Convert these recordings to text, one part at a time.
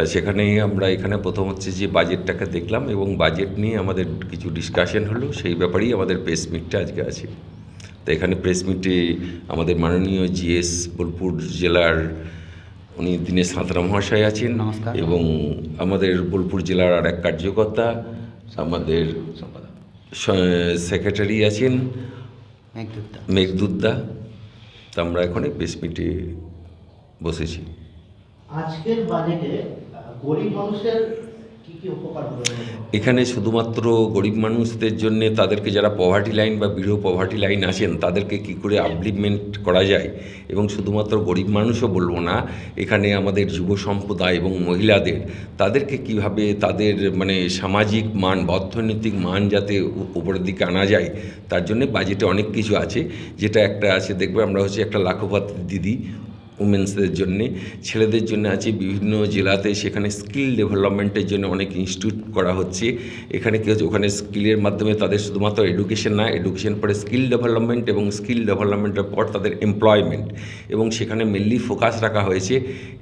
তা সেখানেই আমরা এখানে প্রথম হচ্ছে যে বাজেটটাকে দেখলাম এবং বাজেট নিয়ে আমাদের কিছু ডিসকাশন হলো সেই ব্যাপারেই আমাদের প্রেস মিটটা আজকে আছে। তো এখানে প্রেস মিটে আমাদের মাননীয় জিএস বোলপুর জেলার উনি দীনেশ সাঁতরা মহাশয় আছেন এবং আমাদের বোলপুর জেলার আর এক কার্যকর্তা আমাদের সেক্রেটারি আছেন মেঘদুদ্দা তা আমরা এখন এই প্রেস মিটে বসেছি। আজকের বাজেটে এখানে শুধুমাত্র গরিব মানুষদের জন্য তাদেরকে যারা পভার্টি লাইন বা বিলো পভার্টি লাইন আছেন তাদেরকে কি করে আপলিভমেন্ট করা যায়? এবং শুধুমাত্র গরিব মানুষও বলব না, এখানে আমাদের যুব সম্প্রদায় এবং মহিলাদের, তাদেরকে কীভাবে তাদের মানে সামাজিক মান বা অর্থনৈতিক মান যাতে উপরের দিকে আনা যায়, তার জন্য বাজেটে অনেক কিছু আছে। যেটা একটা আছে, দেখবে আমরা হচ্ছে একটা লাখপাতি দিদি উমেন্সদের জন্যে, ছেলেদের জন্য আছে, বিভিন্ন জেলাতে সেখানে স্কিল ডেভেলপমেন্টের জন্য অনেক ইনস্টিটিউট করা হচ্ছে। এখানে কি হচ্ছে, ওখানে স্কিলের মাধ্যমে তাদের শুধুমাত্র এডুকেশন না এডুকেশন পরে স্কিল ডেভেলপমেন্ট এবং স্কিল ডেভেলপমেন্টের পর তাদের এমপ্লয়মেন্ট এবং সেখানে মেনলি ফোকাস রাখা হয়েছে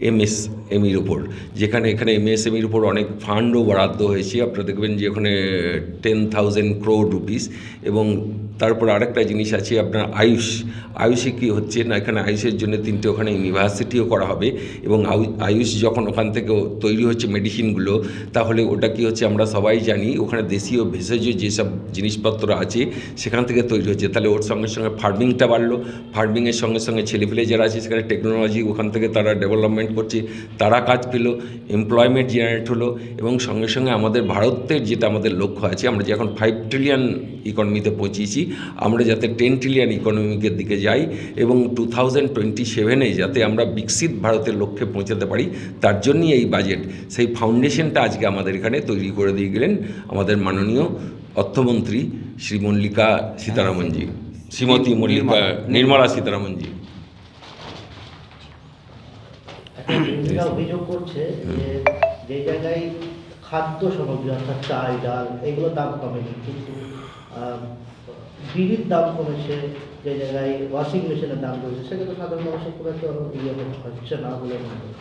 এমএসএমইর উপর। যেখানে, এখানে এমএসএমইর উপর অনেক ফান্ডও বরাদ্দ হয়েছে। আপনারা দেখবেন যে ওখানে টেন থাউজেন্ড ক্রোড রুপিস এবং তারপর আরেকটা জিনিস আছে আপনার আয়ুষ। আয়ুষে কী হচ্ছে না, এখানে আয়ুষের জন্য তিনটে ওখানে ইউনিভার্সিটিও করা হবে এবং আয়ু- আয়ুষ যখন ওখান থেকে তৈরি হচ্ছে মেডিসিনগুলো তাহলে ওটা কি হচ্ছে আমরা সবাই জানি, ওখানে দেশীয় ভেষজ যেসব জিনিসপত্র আছে সেখান থেকে তৈরি হচ্ছে। তাহলে ওর সঙ্গে সঙ্গে ফার্মিংটা বাড়লো। ফার্মিংয়ের সঙ্গে সঙ্গে ছেলেপেলে যারা আছে, সেখানে টেকনোলজি ওখান থেকে তারা ডেভেলপমেন্ট করছে, তারা কাজ পেল এমপ্লয়মেন্ট জেনারেট হলো এবং সঙ্গে সঙ্গে আমাদের ভারতের যেটা আমাদের লক্ষ্য আছে, আমরা যে এখন ফাইভ ট্রিলিয়ন ইকোনমিতে পৌঁছেছি আমরা যাতে টেন ট্রিলিয়ন ইকোনমিকের দিকে যাই এবং টু থাউজেন্ড টোয়েন্টি সেভেনে যাতে আমরা বিকশিত ভারতের লক্ষ্যে পৌঁছাতে পারি তার জন্যই এই বাজেট সেই ফাউন্ডেশনটা আজকে আমাদের এখানে তৈরি করে দিয়ে গেলেন আমাদের মাননীয় অর্থমন্ত্রী শ্রী মল্লিকা সীতারামনজি শ্রীমতী মল্লিকা নির্মলা। সীতারামনজি অভিযোগ করছে যে যে জায়গায় খাদ্য সামগ্রী অর্থাৎ চাল ডাল এগুলোর দাম কমেনি কিন্তু বিড়ির দাম কমেছে, যে জায়গায় ওয়াশিং মেশিনের দাম কমেছে সেক্ষেত্রে সাধারণ মানুষের খুব একটা ইয়ে হচ্ছে না বলে মনে হয়।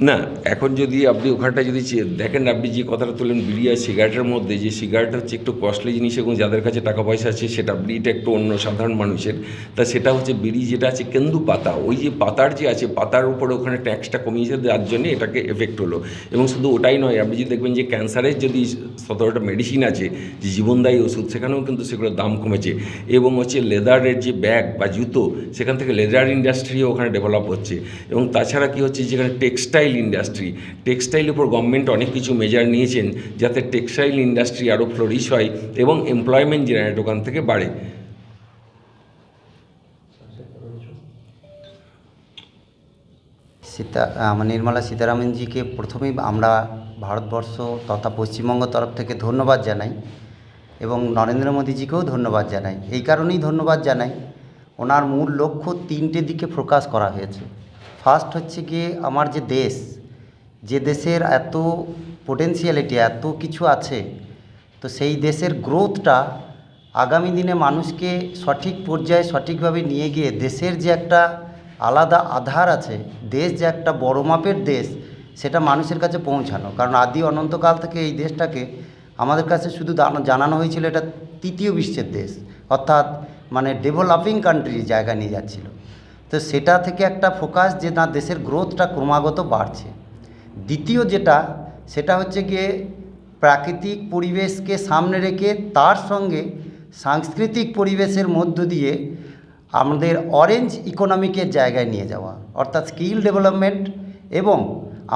না, এখন যদি আপনি ওখানটা যদি দেখেন আপনি যে কথাটা তুলেন বিড়ি আর সিগারেটের মধ্যে, যে সিগারেট হচ্ছে একটু কস্টলি জিনিস এবং যাদের কাছে টাকা পয়সা আছে, সেটা বিড়িটা একটু অন্য সাধারণ মানুষের। তা সেটা হচ্ছে বিড়ি যেটা আছে কেন্দু পাতা। ওই যে পাতার যে আছে, পাতার উপরে ওখানে ট্যাক্সটা কমিয়েছে, যার জন্যে এটাকে এফেক্ট হলো। এবং শুধু ওটাই নয়, আপনি যদি দেখবেন যে ক্যান্সারের যদি সতেরোটা মেডিসিন আছে, যে জীবনদায়ী ওষুধ, সেখানেও কিন্তু সেগুলোর দাম কমেছে। এবং হচ্ছে লেদারের যে ব্যাগ বা জুতো, সেখান থেকে লেদার ইন্ডাস্ট্রিও ওখানে ডেভেলপ হচ্ছে। এবং তাছাড়া কি হচ্ছে, যেখানে টেক্সটাইল ইন্ডাস্ট্রি টেক্সটাইলের উপর গভর্নমেন্ট অনেক কিছু মেজার নিয়েছেন যাতে টেক্সটাইল ইন্ডাস্ট্রি আরও ফ্লোরিশ হয় এবং এমপ্লয়মেন্ট জেনারেট ওখান থেকে বাড়ে। সীতা আমার নির্মলা সীতারামনজিকে প্রথমেই আমরা ভারতবর্ষ তথা পশ্চিমবঙ্গ তরফ থেকে ধন্যবাদ জানাই এবং নরেন্দ্র মোদীজিকেও ধন্যবাদ জানাই। এই কারণেই ধন্যবাদ জানাই। ওনার মূল লক্ষ্য তিনটে দিকে ফোকাস করা হয়েছে। ফার্স্ট হচ্ছে গিয়ে আমার যে দেশ, যে দেশের এত পোটেন্সিয়ালিটি এত কিছু আছে, তো সেই দেশের গ্রোথটা আগামী দিনে মানুষকে সঠিক পর্যায়ে সঠিকভাবে নিয়ে গিয়ে দেশের যে একটা আলাদা আধার আছে, দেশ যে একটা বড় মাপের দেশ, সেটা মানুষের কাছে পৌঁছানো। কারণ আদি অনন্তকাল থেকে এই দেশটাকে আমাদের কাছে শুধু জানানো হয়েছিল এটা তৃতীয় বিশ্বের দেশ, অর্থাৎ মানে ডেভেলপিং কান্ট্রির জায়গা নিয়ে যাচ্ছিল। তো সেটা থেকে একটা ফোকাস যে না দেশের গ্রোথটা ক্রমাগত বাড়ছে। দ্বিতীয় যেটা, সেটা হচ্ছে গিয়ে প্রাকৃতিক পরিবেশকে সামনে রেখে তার সঙ্গে সাংস্কৃতিক পরিবেশের মধ্য দিয়ে আমাদের অরেঞ্জ ইকোনমিকের জায়গায় নিয়ে যাওয়া, অর্থাৎ স্কিল ডেভেলপমেন্ট এবং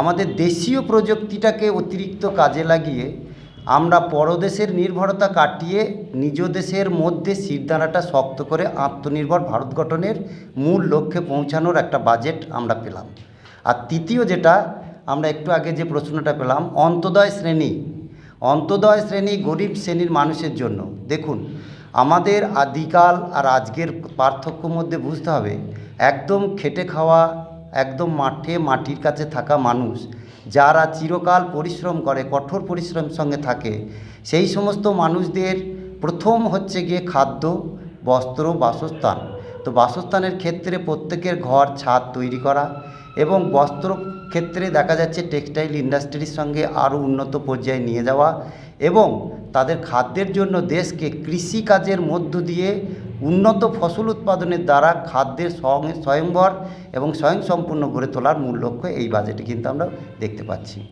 আমাদের দেশীয় প্রযুক্তিটাকে অতিরিক্ত কাজে লাগিয়ে আমরা পরদেশের নির্ভরতা কাটিয়ে নিজ দেশের মধ্যে শিরদাঁড়াটা শক্ত করে আত্মনির্ভর ভারত গঠনের মূল লক্ষ্যে পৌঁছানোর একটা বাজেট আমরা পেলাম। আর তৃতীয় যেটা, আমরা একটু আগে যে প্রশ্নটা পেলাম, অন্তদয় শ্রেণি। অন্তদয় শ্রেণি গরিব শ্রেণির মানুষের জন্য। দেখুন, আমাদের আদিকাল আর আজকের পার্থক্য মধ্যে বুঝতে হবে, একদম খেটে খাওয়া, একদম মাঠে মাটির কাছে থাকা মানুষ যারা চিরকাল পরিশ্রম করে, কঠোর পরিশ্রমের সঙ্গে থাকে, সেই সমস্ত মানুষদের প্রথম হচ্ছে গিয়ে খাদ্য, বস্ত্র, বাসস্থান। তো বাসস্থানের ক্ষেত্রে প্রত্যেকের ঘর, ছাদ তৈরি করা এবং বস্ত্র ক্ষেত্রে দেখা যাচ্ছে টেক্সটাইল ইন্ডাস্ট্রির সঙ্গে আরও উন্নত পর্যায়ে নিয়ে যাওয়া এবং তাদের খাদ্যের জন্য দেশকে কৃষিকাজের মধ্য দিয়ে উন্নত ফসল উৎপাদনের দ্বারা খাদ্যের স্বয়ংভর এবং স্বয়ংসম্পূর্ণ গড়ে তোলার মূল লক্ষ্য এই বাজেটে কিন্তু আমরা দেখতে পাচ্ছি।